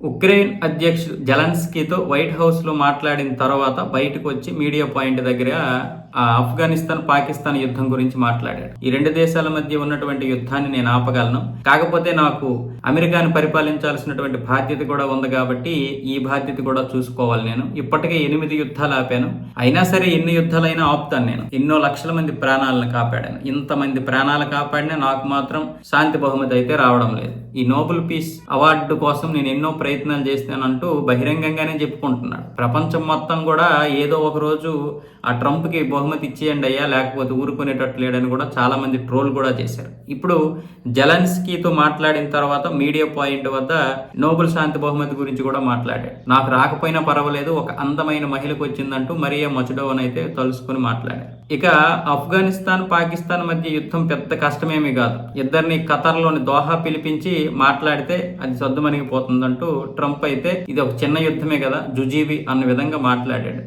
Ukraine అధ్యక్షుడు జలన్స్కీతో white హౌస్లో మాట్లాడిన తర్వాత బయటకు వచ్చి మీడియా పాయింట్ దగ్గర ఆఫ్ఘనిస్తాన్ పాకిస్తాన్ యుద్ధం గురించి మాట్లాడాడు. ఈ రెండు దేశాల మధ్య ఉన్నటువంటి యుద్ధాన్ని నేను ఆపగలను. కాకపోతే నాకు అమెరికాను పరిపాలించాల్సినటువంటి బాధ్యత కూడా ఉంది కాబట్టి ఈ బాధ్యత కూడా చూసుకోవాలి నేను. ఇప్పటికే ఎనిమిది యుద్ధాలు ఆపాను. అయినా సరే ఎన్ని యుద్ధాలైనా ఆపుతాను నేను. ఎన్నో లక్షల మంది ప్రాణాలను కాపాడాను. ఇంతమంది ప్రాణాలు కాపాడినా నాకు మాత్రం శాంతి బహుమతి అయితే రావడం లేదు. ఈ నోబెల్ పీస్ అవార్డు కోసం నేను ఎన్నో ప్రయత్నాలు చేస్తానంటూ బహిరంగంగానే చెప్పుకుంటున్నాడు. ప్రపంచం మొత్తం కూడా ఏదో ఒక రోజు ఆ ట్రంప్కి బహుమతి ఇచ్చేయండి అయ్యా లేకపోతే ఊరుకునేటట్టు లేడని కూడా చాలామంది ట్రోల్ కూడా చేశారు. ఇప్పుడు జలన్స్కీతో మాట్లాడిన తర్వాత మీడియా పాయింట్ వద్ద నోబెల్ శాంతి బహుమతి గురించి కూడా మాట్లాడాడు. నాకు రాకపోయినా పర్వాలేదు ఒక అందమైన మహిళకు వచ్చిందంటూ మరియా మచుడోవన్ అయితే తలుసుకుని మాట్లాడారు. ఇక ఆఫ్ఘనిస్తాన్ పాకిస్తాన్ మధ్య యుద్ధం పెద్ద కష్టమేమీ కాదు. ఇద్దరిని ఖతర్లోని దోహా పిలిపించి మాట్లాడితే అది సద్దుమణిగిపోతుందంటూ ట్రంప్ అయితే ఇది ఒక చిన్న యుద్ధమే కదా జుజీవి అన్న విధంగా మాట్లాడాడు.